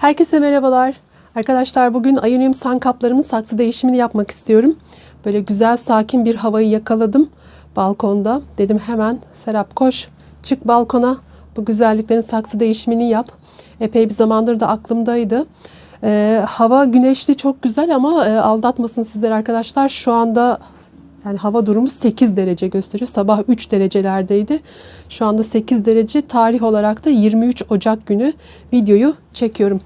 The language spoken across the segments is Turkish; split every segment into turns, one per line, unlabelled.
Herkese merhabalar. Arkadaşlar bugün ayonium san kaplarımın saksı değişimini yapmak istiyorum. Böyle güzel sakin bir havayı yakaladım balkonda. Dedim hemen Serap koş çık balkona bu güzelliklerin saksı değişimini yap. Epey bir zamandır da aklımdaydı. Ee, hava güneşli çok güzel ama e, aldatmasın sizler arkadaşlar. Şu anda yani hava durumu 8 derece gösteriyor. Sabah 3 derecelerdeydi. Şu anda 8 derece. Tarih olarak da 23 Ocak günü videoyu çekiyorum.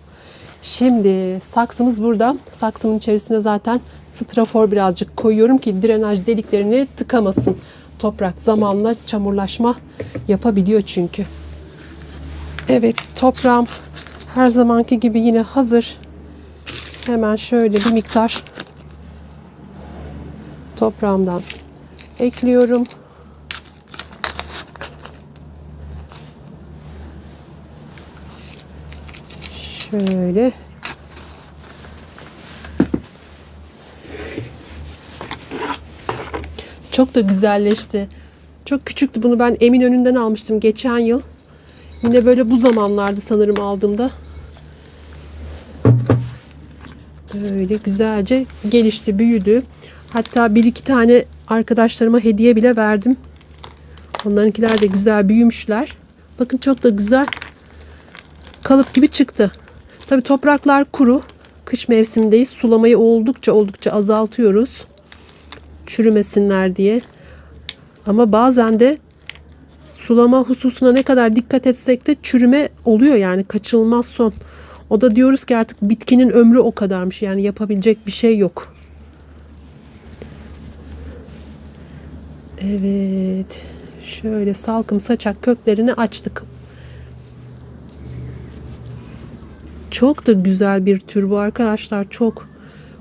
Şimdi saksımız burada. Saksımın içerisine zaten strafor birazcık koyuyorum ki drenaj deliklerini tıkamasın. Toprak zamanla çamurlaşma yapabiliyor çünkü. Evet toprağım her zamanki gibi yine hazır. Hemen şöyle bir miktar toprağımdan ekliyorum. Şöyle çok da güzelleşti. Çok küçüktü bunu ben Eminönü'nden almıştım geçen yıl. Yine böyle bu zamanlardı sanırım aldığımda. Böyle güzelce gelişti, büyüdü. Hatta bir iki tane arkadaşlarıma hediye bile verdim. Onlarınkiler de güzel büyümüşler. Bakın çok da güzel kalıp gibi çıktı. Tabii topraklar kuru. Kış mevsimindeyiz. Sulamayı oldukça oldukça azaltıyoruz. Çürümesinler diye. Ama bazen de sulama hususuna ne kadar dikkat etsek de çürüme oluyor yani kaçınılmaz son. O da diyoruz ki artık bitkinin ömrü o kadarmış. Yani yapabilecek bir şey yok. Evet. Şöyle salkım saçak köklerini açtık. Çok da güzel bir tür bu arkadaşlar. Çok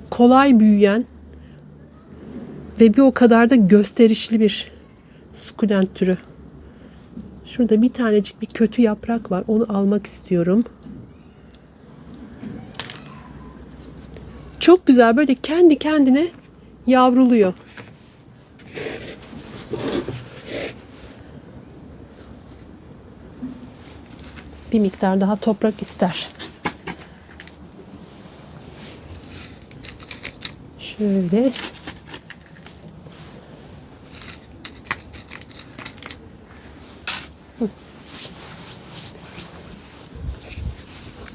kolay büyüyen ve bir o kadar da gösterişli bir sukulent türü. Şurada bir tanecik bir kötü yaprak var. Onu almak istiyorum. Çok güzel böyle kendi kendine yavruluyor. Bir miktar daha toprak ister. Şöyle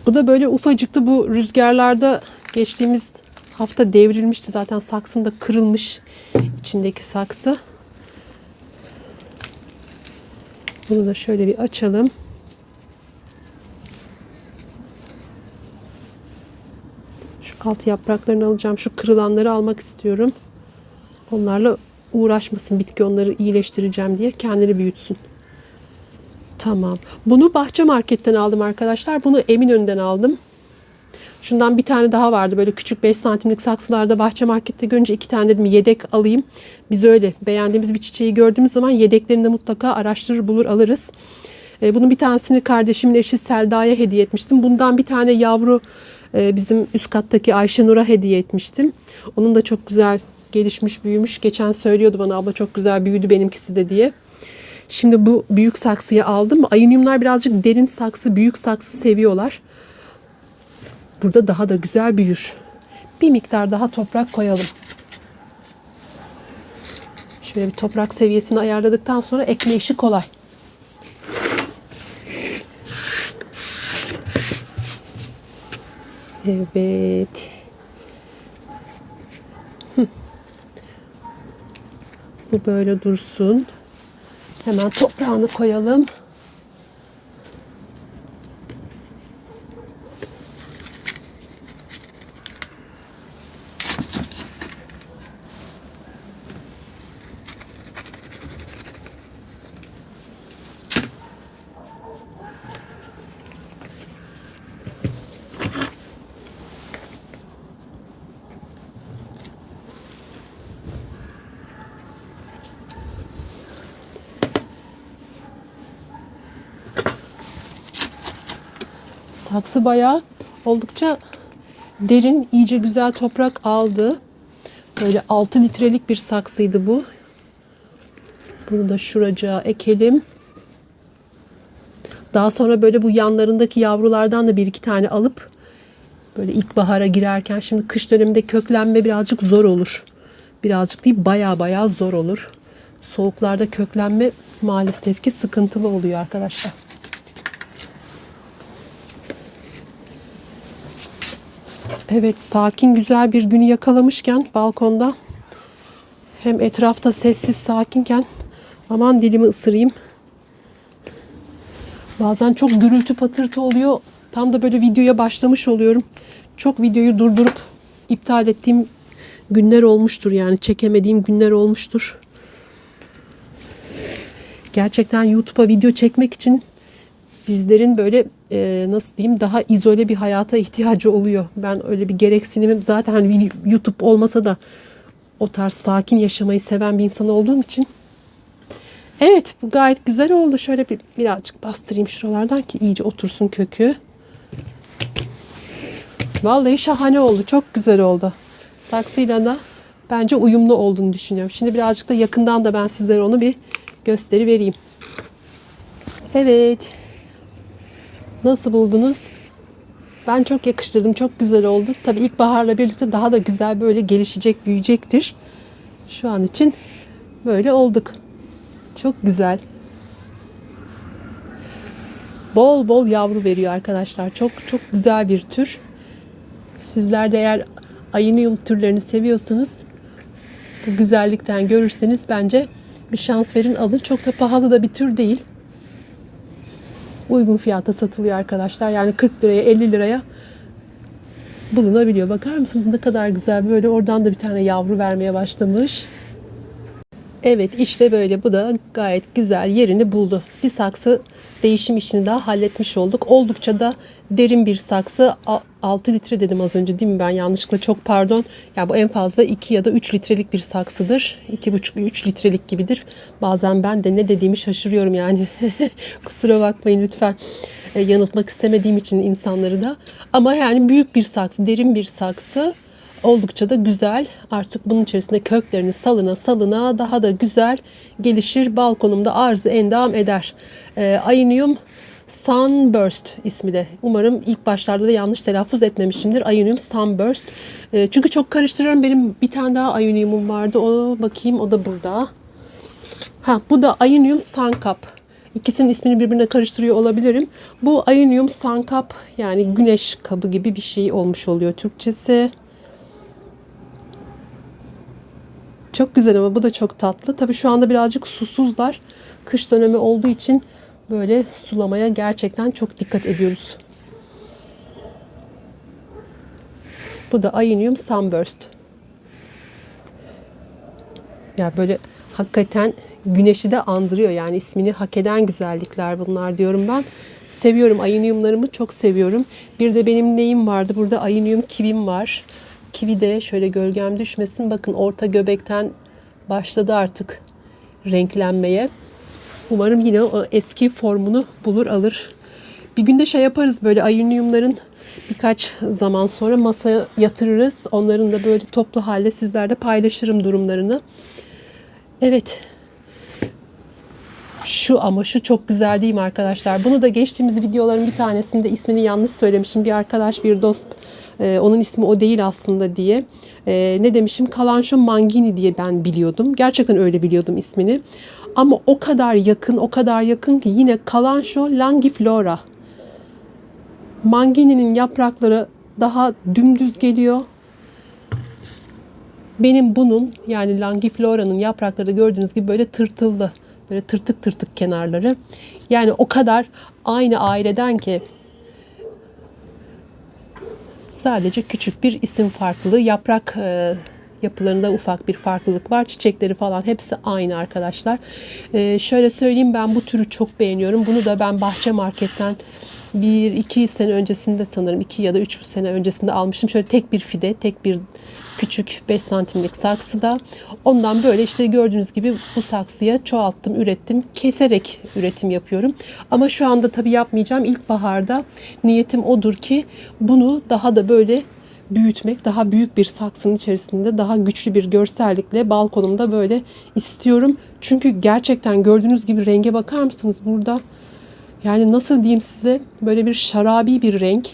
Bu da böyle ufacıktı. Bu rüzgarlarda geçtiğimiz hafta devrilmişti. Zaten saksında kırılmış içindeki saksı. Bunu da şöyle bir açalım. Alt yapraklarını alacağım. Şu kırılanları almak istiyorum. Onlarla uğraşmasın bitki onları iyileştireceğim diye kendini büyütsün. Tamam. Bunu bahçe marketten aldım arkadaşlar. Bunu Eminönü'nden aldım. Şundan bir tane daha vardı. Böyle küçük 5 santimlik saksılarda bahçe markette görünce iki tane dedim yedek alayım. Biz öyle beğendiğimiz bir çiçeği gördüğümüz zaman yedeklerini de mutlaka araştırır bulur alırız. E, bunun bir tanesini kardeşimin eşi Selda'ya hediye etmiştim. Bundan bir tane yavru bizim üst kattaki Ayşenur'a hediye etmiştim. Onun da çok güzel gelişmiş büyümüş. Geçen söylüyordu bana abla çok güzel büyüdü benimkisi de diye. Şimdi bu büyük saksıyı aldım. Ayoniumlar birazcık derin saksı, büyük saksı seviyorlar. Burada daha da güzel büyür. Bir miktar daha toprak koyalım. Şöyle bir toprak seviyesini ayarladıktan sonra ekme işi kolay. Evet. Bu böyle dursun. Hemen toprağını koyalım. Saksı bayağı oldukça derin, iyice güzel toprak aldı. Böyle 6 litrelik bir saksıydı bu. Bunu da şuracığa ekelim. Daha sonra böyle bu yanlarındaki yavrulardan da bir iki tane alıp Böyle ilkbahara girerken şimdi kış döneminde köklenme birazcık zor olur. Birazcık değil baya baya zor olur. Soğuklarda köklenme maalesef ki sıkıntılı oluyor arkadaşlar. Evet sakin güzel bir günü yakalamışken balkonda hem etrafta sessiz sakinken aman dilimi ısırayım. Bazen çok gürültü patırtı oluyor. Tam da böyle videoya başlamış oluyorum. Çok videoyu durdurup iptal ettiğim günler olmuştur yani çekemediğim günler olmuştur. Gerçekten YouTube'a video çekmek için bizlerin böyle e, nasıl diyeyim daha izole bir hayata ihtiyacı oluyor. Ben öyle bir gereksinimim zaten hani YouTube olmasa da o tarz sakin yaşamayı seven bir insan olduğum için Evet bu gayet güzel oldu. Şöyle bir birazcık bastırayım şuralardan ki iyice otursun kökü. Vallahi şahane oldu. Çok güzel oldu. Saksıyla da bence uyumlu olduğunu düşünüyorum. Şimdi birazcık da yakından da ben sizlere onu bir gösteri vereyim. Evet. Nasıl buldunuz? Ben çok yakıştırdım. Çok güzel oldu. Tabii ilkbaharla birlikte daha da güzel böyle gelişecek, büyüyecektir. Şu an için böyle olduk. Çok güzel. Bol bol yavru veriyor arkadaşlar. Çok çok güzel bir tür. Sizler de eğer ayinium türlerini seviyorsanız bu güzellikten görürseniz bence bir şans verin alın. Çok da pahalı da bir tür değil. Uygun fiyata satılıyor arkadaşlar. Yani 40 liraya 50 liraya bulunabiliyor. Bakar mısınız ne kadar güzel böyle oradan da bir tane yavru vermeye başlamış. Evet işte böyle bu da gayet güzel yerini buldu. Bir saksı değişim işini daha halletmiş olduk. Oldukça da derin bir saksı. 6 litre dedim az önce değil mi ben yanlışlıkla çok pardon. Ya bu en fazla 2 ya da 3 litrelik bir saksıdır. 2,5-3 litrelik gibidir. Bazen ben de ne dediğimi şaşırıyorum yani. Kusura bakmayın lütfen. E, yanıltmak istemediğim için insanları da. Ama yani büyük bir saksı, derin bir saksı oldukça da güzel. Artık bunun içerisinde köklerini salına salına daha da güzel gelişir. Balkonumda arzı endam eder. E, Ayinium Sunburst ismi de. Umarım ilk başlarda da yanlış telaffuz etmemişimdir. Ayonium Sunburst. E, çünkü çok karıştırıyorum. Benim bir tane daha Ayonium'um vardı. O bakayım o da burada. Ha bu da Ayonium Suncap. İkisinin ismini birbirine karıştırıyor olabilirim. Bu Ayonium Suncap yani güneş kabı gibi bir şey olmuş oluyor Türkçesi. Çok güzel ama bu da çok tatlı. Tabii şu anda birazcık susuzlar. Kış dönemi olduğu için böyle sulamaya gerçekten çok dikkat ediyoruz. Bu da Ayinium Sunburst. Ya böyle hakikaten güneşi de andırıyor. Yani ismini hak eden güzellikler bunlar diyorum ben. Seviyorum ayiniumlarımı çok seviyorum. Bir de benim neyim vardı? Burada ayinium kivim var. Kivi de şöyle gölgem düşmesin. Bakın orta göbekten başladı artık renklenmeye. Umarım yine o eski formunu bulur alır. Bir günde şey yaparız böyle ayuniumların birkaç zaman sonra masaya yatırırız. Onların da böyle toplu halde sizlerle paylaşırım durumlarını. Evet. Şu ama şu çok güzel değil mi arkadaşlar? Bunu da geçtiğimiz videoların bir tanesinde ismini yanlış söylemişim. Bir arkadaş, bir dost e, onun ismi o değil aslında diye. E, ne demişim? Kalanşo Mangini diye ben biliyordum. Gerçekten öyle biliyordum ismini. Ama o kadar yakın, o kadar yakın ki yine Kalanşo langiflora. Mangini'nin yaprakları daha dümdüz geliyor. Benim bunun yani Langiflora'nın yaprakları gördüğünüz gibi böyle tırtıllı. Böyle tırtık tırtık kenarları. Yani o kadar aynı aileden ki sadece küçük bir isim farklılığı. Yaprak e, yapılarında ufak bir farklılık var. Çiçekleri falan hepsi aynı arkadaşlar. E, şöyle söyleyeyim ben bu türü çok beğeniyorum. Bunu da ben bahçe marketten bir iki sene öncesinde sanırım iki ya da üç sene öncesinde almıştım. Şöyle tek bir fide, tek bir küçük 5 santimlik saksıda. Ondan böyle işte gördüğünüz gibi bu saksıya çoğalttım, ürettim. Keserek üretim yapıyorum. Ama şu anda tabii yapmayacağım. İlkbaharda niyetim odur ki bunu daha da böyle büyütmek, daha büyük bir saksının içerisinde daha güçlü bir görsellikle balkonumda böyle istiyorum. Çünkü gerçekten gördüğünüz gibi renge bakar mısınız burada? Yani nasıl diyeyim size böyle bir şarabi bir renk.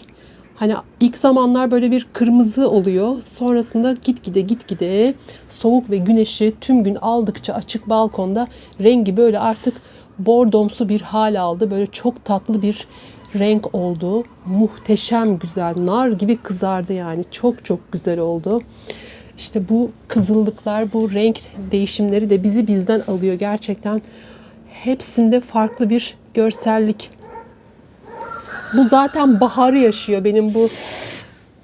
Hani ilk zamanlar böyle bir kırmızı oluyor. Sonrasında gitgide gitgide soğuk ve güneşi tüm gün aldıkça açık balkonda rengi böyle artık bordomsu bir hal aldı. Böyle çok tatlı bir renk oldu. Muhteşem güzel. Nar gibi kızardı yani. Çok çok güzel oldu. İşte bu kızıllıklar, bu renk değişimleri de bizi bizden alıyor gerçekten. Hepsinde farklı bir görsellik. Bu zaten baharı yaşıyor benim bu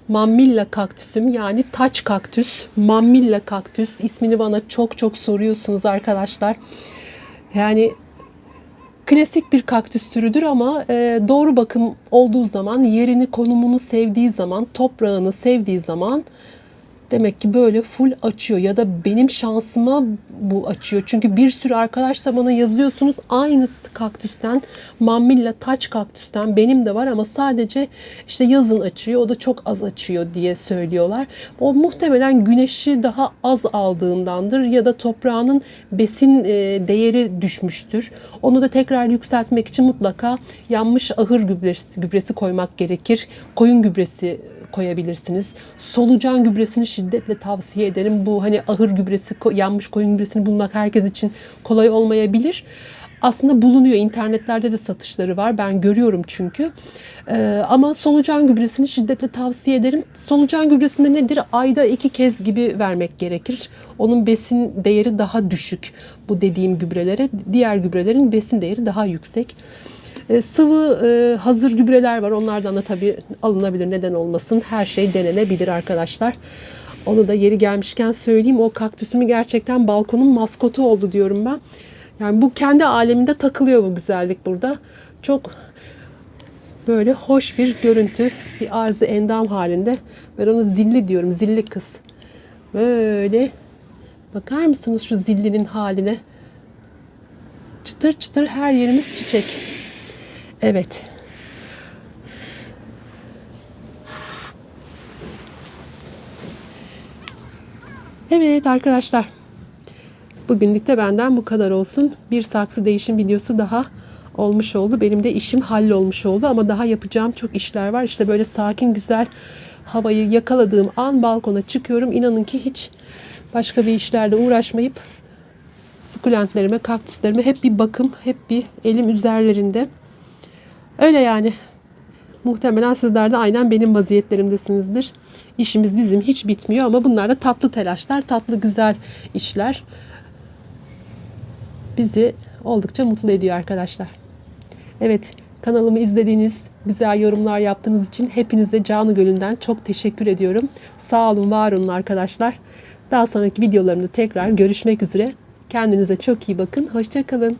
Mammilla kaktüsüm yani taç kaktüs. Mammilla kaktüs ismini bana çok çok soruyorsunuz arkadaşlar. Yani klasik bir kaktüs türüdür ama e, doğru bakım olduğu zaman, yerini, konumunu sevdiği zaman, toprağını sevdiği zaman demek ki böyle full açıyor ya da benim şansıma bu açıyor. Çünkü bir sürü arkadaş da bana yazıyorsunuz aynı kaktüsten, mammilla taç kaktüsten benim de var ama sadece işte yazın açıyor o da çok az açıyor diye söylüyorlar. O muhtemelen güneşi daha az aldığındandır ya da toprağının besin e, değeri düşmüştür. Onu da tekrar yükseltmek için mutlaka yanmış ahır gübresi, gübresi koymak gerekir. Koyun gübresi koyabilirsiniz. Solucan gübresini şiddetle tavsiye ederim. Bu hani ahır gübresi, yanmış koyun gübresini bulmak herkes için kolay olmayabilir. Aslında bulunuyor. internetlerde de satışları var. Ben görüyorum çünkü. Ee, ama solucan gübresini şiddetle tavsiye ederim. Solucan gübresinde nedir? Ayda iki kez gibi vermek gerekir. Onun besin değeri daha düşük bu dediğim gübrelere. Diğer gübrelerin besin değeri daha yüksek. E, sıvı e, hazır gübreler var. Onlardan da tabii alınabilir. Neden olmasın? Her şey denenebilir arkadaşlar. Onu da yeri gelmişken söyleyeyim. O kaktüsümü gerçekten balkonun maskotu oldu diyorum ben. Yani bu kendi aleminde takılıyor bu güzellik burada. Çok böyle hoş bir görüntü. Bir arzı endam halinde. Ben onu zilli diyorum. Zilli kız. Böyle bakar mısınız şu zillinin haline? Çıtır çıtır her yerimiz çiçek. Evet. Evet arkadaşlar. Bugünlük de benden bu kadar olsun. Bir saksı değişim videosu daha olmuş oldu. Benim de işim hallolmuş oldu ama daha yapacağım çok işler var. İşte böyle sakin güzel havayı yakaladığım an balkona çıkıyorum. İnanın ki hiç başka bir işlerle uğraşmayıp sukulentlerime, kaktüslerime hep bir bakım, hep bir elim üzerlerinde. Öyle yani. Muhtemelen sizler de aynen benim vaziyetlerimdesinizdir. İşimiz bizim hiç bitmiyor ama bunlar da tatlı telaşlar, tatlı güzel işler. Bizi oldukça mutlu ediyor arkadaşlar. Evet, kanalımı izlediğiniz, güzel yorumlar yaptığınız için hepinize canı gönülden çok teşekkür ediyorum. Sağ olun, var olun arkadaşlar. Daha sonraki videolarımda tekrar görüşmek üzere. Kendinize çok iyi bakın. Hoşçakalın.